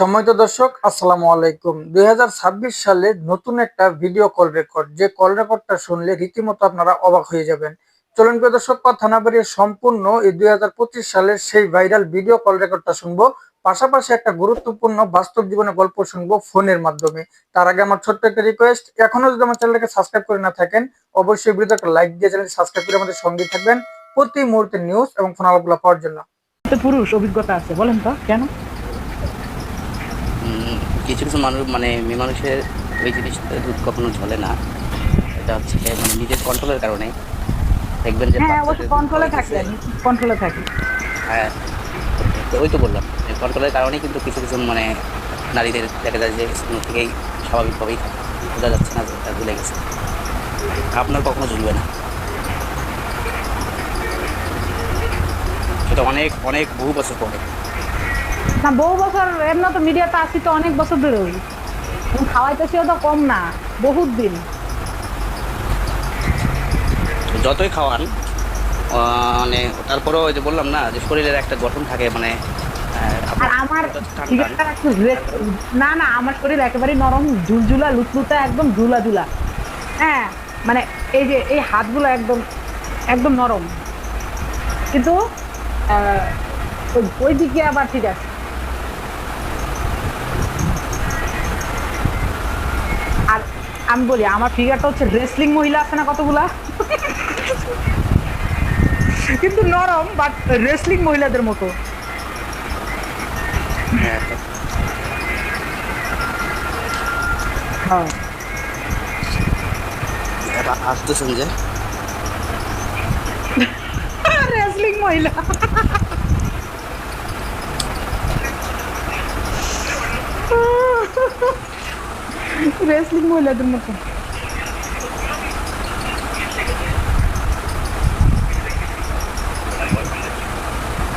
সম্মানিত দর্শক, আসসালামু আলাইকুম। দুই সালে নতুন একটা ভিডিও কল রেকর্ড যে কল রেকর্ডটা শুনলে রীতিমতো আপনারা অবাক হয়ে যাবেন। চলুন প্রিয় দর্শক, কথা না বাড়িয়ে সম্পূর্ণ এই দুই সালের সেই ভাইরাল ভিডিও কল রেকর্ডটা শুনব। পাশাপাশি একটা গুরুত্বপূর্ণ বাস্তব জীবনের গল্প শুনব ফোনের মাধ্যমে। তার আগে আমার ছোট্ট একটা রিকোয়েস্ট এখনও যদি আমার চ্যানেলটাকে সাবস্ক্রাইব করে না থাকেন, অবশ্যই ভিডিওতে একটা লাইক দিয়ে চ্যানেলটি সাবস্ক্রাইব করে আমাদের সঙ্গে থাকবেন। প্রতি মুহূর্তে নিউজ এবং ফোন আলাপগুলো পাওয়ার জন্য। পুরুষ অভিজ্ঞতা আছে, বলেন তো, কেন? কিছু কিছু মানুষ মানে মেয়ে মানুষের ওই জিনিসটা দুধ কখনো ঝলে না। এটা হচ্ছে মানে নিজের কন্ট্রোলের কারণে। দেখবেন যে হ্যাঁ কন্ট্রোলে থাকে কন্ট্রোলে থাকে হ্যাঁ ওই তো বললাম কন্ট্রোলের কারণে কিন্তু কিছু কিছু মানে নারীদের দেখা যায় যে স্কুল থেকেই স্বাভাবিকভাবেই বোঝা যাচ্ছে না যে এটা ভুলে গেছে। আপনার কখনো ঝুলবে না। সেটা অনেক অনেক বহু বছর পরে। না বহু বছর এমন তো মিডিয়াতে আসি তো অনেক বছর ধরে। ওই খাওয়াইতেছিও তো কম না বহুত দিন। যতই খাওয়ান মানে তারপরেও ওই যে বললাম না যে শরীরের একটা গঠন থাকে মানে আর আমার না না আমার শরীর একেবারে নরম ঝুলঝুলা লুতলুতা একদম ঝুলা ঝুলা হ্যাঁ মানে এই যে এই হাতগুলো একদম একদম নরম। কিন্তু ওই দিকে আবার ঠিক আছে। আমি বলি আমার ফিগারটা হচ্ছে রেসলিং মহিলা আছে না কতগুলা? কিন্তু নরম বাট রেসলিং মহিলাদের মতো। হ্যাঁ, যে। রেসলিং মহিলা। রেসলিং মহিলাদের মতো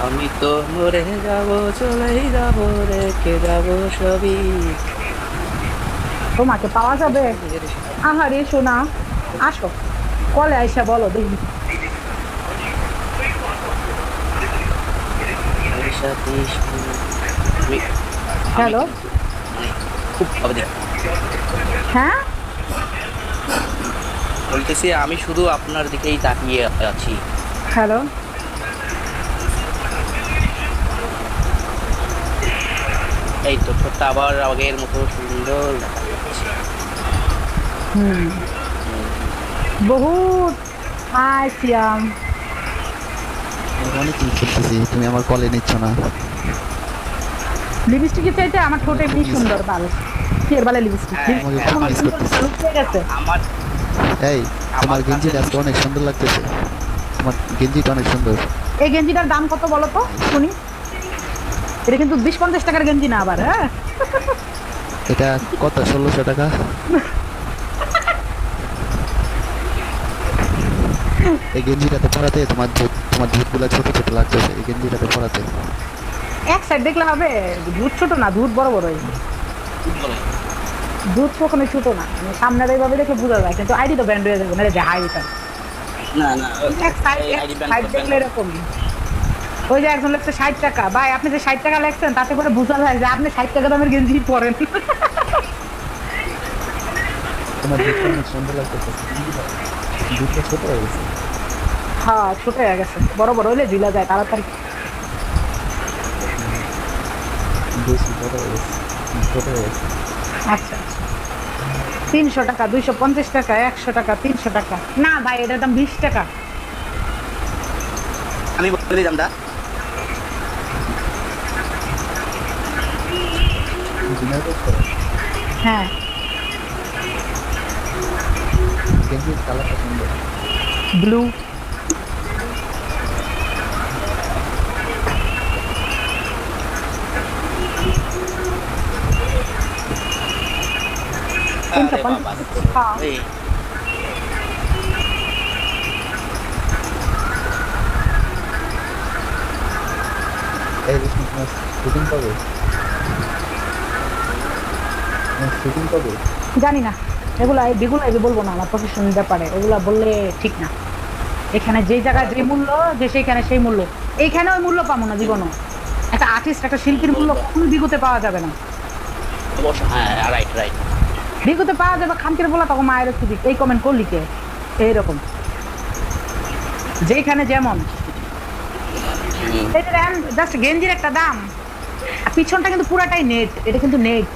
আমি তো মরে যাব চলেই যাব রেখে যাব সবই। তোমাকে পাওয়া যাবে। আহারে শোনা আসো। কলে আইসা বলো দেখি। হ্যালো? খুব হ্যাঁ? বলতেছি আমি শুধু আপনার দিকেই তাকিয়ে আছি। হ্যালো? এই তো ছোট্ট আবার আগের মতো সুন্দর হুম। বহুত হাই অনেক মিস করতেছি তুমি আমার কলে নিচ্ছ না। লিপস্টিকের চাইতে আমার ঠোঁটে কি সুন্দর বাল। কি এর বালে লিপস্টিক miss করতেছি। গেছে। আমার এই তোমার গেঞ্জিটা আজকে অনেক সুন্দর লাগতেছে। তোমার গেঞ্জিটা অনেক সুন্দর। এই গেঞ্জিটার দাম কত বলো তো শুনি? এটা কিন্তু বিশ পঞ্চাশ টাকার গেঞ্জি না আবার হ্যাঁ? এটা কত ষোলোশো টাকা? এই গেঞ্জিটাতে পরাতে তোমার দুধ তোমার দুধগুলো ছোট ছোট লাগতেছে এই গেঞ্জিটাতে পরাতে। এক সাইড দেখলে হবে দুধ ছোট না দুধ বড় বড়ই। দুধ কখনোই ছোট না। মানে সামনের এইভাবে দেখে বোঝা যায় কিন্তু আইডি তো ব্যান্ড হয়ে যাবে না যে হাইটা না না এক সাইড এই ID band দেখলে এরকম ওই যে একজন লেখছে ষাট টাকা। ভাই আপনি যে ষাট টাকা লেখছেন তাতে করে বোঝা যায় যে আপনি ষাট টাকা দামের গেঞ্জি পরেন। তোমার দুধটা অনেক সুন্দর লাগতেছে দুধটা ছোট হয়ে গেছে। হ্যাঁ ছোট হয়ে গেছে। বড় বড় হইলে ঝুলা যায় তাড়াতাড়ি। বেশি বড় হয়ে গেছে। ছোট হয়ে গেছে। আচ্ছা আচ্ছা। তিনশো টাকা দুইশো পঞ্চাশ টাকা একশো টাকা তিনশো টাকা। না ভাই এটার দাম বিশ টাকা। আমি বলে দিলাম দা। হ্যাঁ। ব্লু। হ্যাঁ শুটিং শুটিং কবে জানি না। এগুলা এই যে বলব না আমার প্রফেশনের ব্যাপারে। এগুলা বললে ঠিক না। এখানে যেই জায়গায় যে মূল্য যে সেইখানে সেই মূল্য। এইখানে ওই মূল্য পাবো না জীবনও। একটা আর্টিস্ট একটা শিল্পীর মূল্য কখনো বিগতে পাওয়া যাবে না। হ্যাঁ রাইট রাইট ভিগুতে পাওয়া যাবে খানকির বলা তখন মায়ের সুদিক এই কমেন্ট করলি কে? এইরকম। যেখানে যেমন। এটা জাস্ট গেঞ্জির একটা দাম। পিছনটা কিন্তু পুরাটাই নেট এটা কিন্তু নেট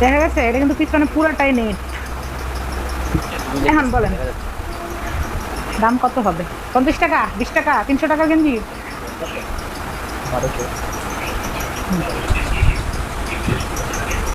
দেখা গেছে, এটা কিন্তু পিছনে পুরাটাই নেট এখন বলেন। দাম কত হবে? পঞ্চাশ টাকা বিশ টাকা তিনশো টাকা গেঞ্জি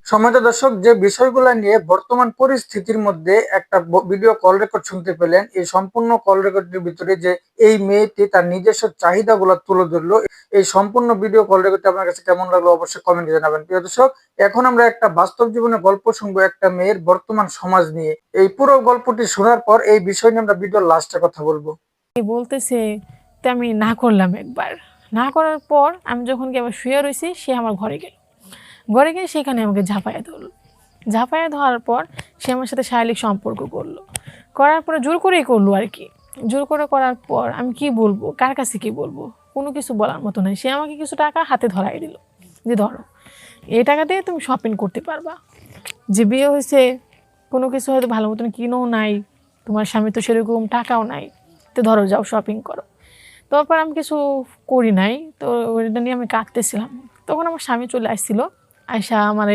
সমাজ দর্শক, যে বিষয়গুলো নিয়ে বর্তমান পরিস্থিতির মধ্যে একটা ভিডিও কল রেকর্ড শুনতে পেলেন, এই সম্পূর্ণ কল রেকর্ডের ভিতরে যে এই মেয়েটি তার নিজস্ব চাহিদাগুলো তুলে ধরলো, এই সম্পূর্ণ ভিডিও কল রেকর্ডটি আপনার কাছে কেমন লাগল অবশ্যই কমেন্টে জানাবেন। প্রিয় দর্শক, এখন আমরা একটা বাস্তব জীবনের গল্প শুনব একটা মেয়ের বর্তমান সমাজ নিয়ে। এই পুরো গল্পটি শোনার পর এই বিষয় নিয়ে আমরা ভিডিওর লাস্টে কথা বলব। বলতেছে আমি না করলাম একবার। না করার পর আমি যখন কি আবার শুয়ে রয়েছি, সে আমার ঘরে গেল। ঘরে গিয়ে সেখানে আমাকে ঝাঁপাইয়া ধরলো। ঝাঁপাইয়া ধরার পর সে আমার সাথে শারীরিক সম্পর্ক করল। করার পরে জোর করেই করল আর কি। জোর করে করার পর আমি কি বলব? কার কাছে কি বলব? কোনো কিছু বলার মতো নাই। সে আমাকে কিছু টাকা হাতে ধরাই দিল। যে ধরো, এই টাকা দিয়ে তুমি শপিং করতে পারবা। যে বিয়ে হয়েছে, কোনো কিছু হয়তো ভালো মতন কিনেও নাই। তোমার স্বামী তো সেরকম টাকাও নাই। তো ধরো, যাও শপিং করো। তারপর আমি কিছু করি নাই। তো ওইটা নিয়ে আমি কাঁদতেছিলাম। তখন আমার স্বামী চলে আসছিল। আয়সা আমার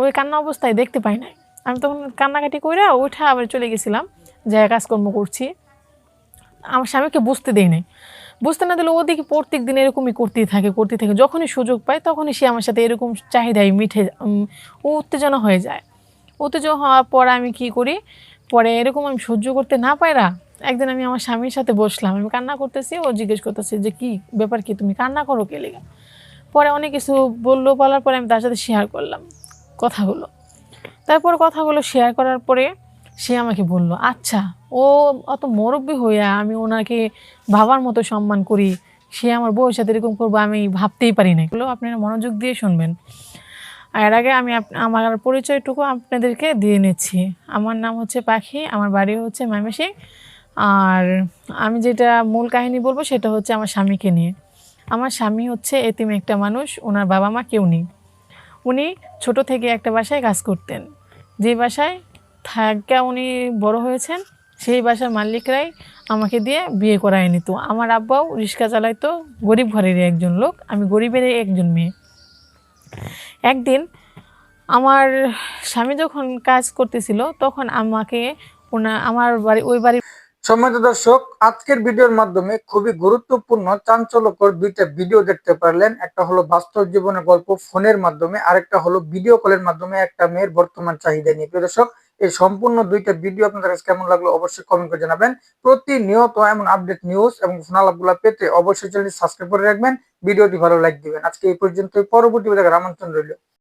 ওই কান্না অবস্থায় দেখতে পাই নাই। আমি তখন কান্নাকাটি করে ওইটা আবার চলে গেছিলাম যে কাজকর্ম করছি। আমার স্বামীকে বুঝতে দেই নাই। বুঝতে না দিলে ওদিকে প্রত্যেক দিন এরকমই করতেই থাকে করতেই থাকে। যখনই সুযোগ পায় তখনই সে আমার সাথে এরকম চাহিদায় মিঠে ও উত্তেজনা হয়ে যায়। উত্তেজনা হওয়ার পর আমি কি করি? পরে এরকম আমি সহ্য করতে না পাইরা একদিন আমি আমার স্বামীর সাথে বসলাম। আমি কান্না করতেছি, ও জিজ্ঞেস করতেছে যে, কি ব্যাপার কি? তুমি কান্না করো কে লেগা? পরে অনেক কিছু বলল, বলার পরে আমি তার সাথে শেয়ার করলাম কথাগুলো তারপর কথাগুলো শেয়ার করার পরে সে আমাকে বলল আচ্ছা ও অত মুরব্বী হইয়া আমি ওনাকে ভাবার মতো সম্মান করি, সে আমার বউয়ের সাথে এরকম করব আমি ভাবতেই পারি না এগুলো আপনারা মনোযোগ দিয়ে শুনবেন। আর এর আগে আমি আমার পরিচয়টুকু আপনাদেরকে দিয়ে নিচ্ছি। আমার নাম হচ্ছে পাখি, আমার বাড়ি হচ্ছে ময়মনসিং আর আমি যেটা মূল কাহিনী বলব সেটা হচ্ছে আমার স্বামীকে নিয়ে। আমার স্বামী হচ্ছে এতিম একটা মানুষ, ওনার বাবা মা কেউ নেই। উনি ছোট থেকে একটা বাসায় কাজ করতেন। যে বাসায় থাকা উনি বড় হয়েছেন, সেই বাসার মালিকরাই আমাকে দিয়ে বিয়ে করায় নিত। আমার আব্বাও রিক্সা চালাইতো, গরিব ঘরেরই একজন লোক, আমি গরিবেরই একজন মেয়ে। একদিন আমার স্বামী যখন কাজ করতেছিল, তখন আমাকে ওনা, আমার বাড়ি, ওই বাড়ি সম্মানিত দর্শক, আজকের ভিডিওর মাধ্যমে খুবই গুরুত্বপূর্ণ, চাঞ্চল্যকর দুইটা ভিডিও দেখতে পারলেন। একটা হলো বাস্তব জীবনের গল্প ফোনের মাধ্যমে, আরেকটা হলো ভিডিও কলের মাধ্যমে একটা মেয়ের বর্তমান চাহিদা নিয়ে। প্রিয় দর্শক, এই সম্পূর্ণ দুইটা ভিডিও আপনাদের কাছে কেমন লাগল অবশ্যই কমেন্ট করে জানাবেন। প্রতিনিয়ত এমন আপডেট নিউজ এবং ফোন আলাপগুলো পেতে অবশ্যই চ্যানেলটি সাবস্ক্রাইব করে রাখবেন। ভিডিওটি ভালো লাইক দিবেন। আজকে এই পর্যন্ত পরবর্তী দেখার আমন্ত্রণ রইল।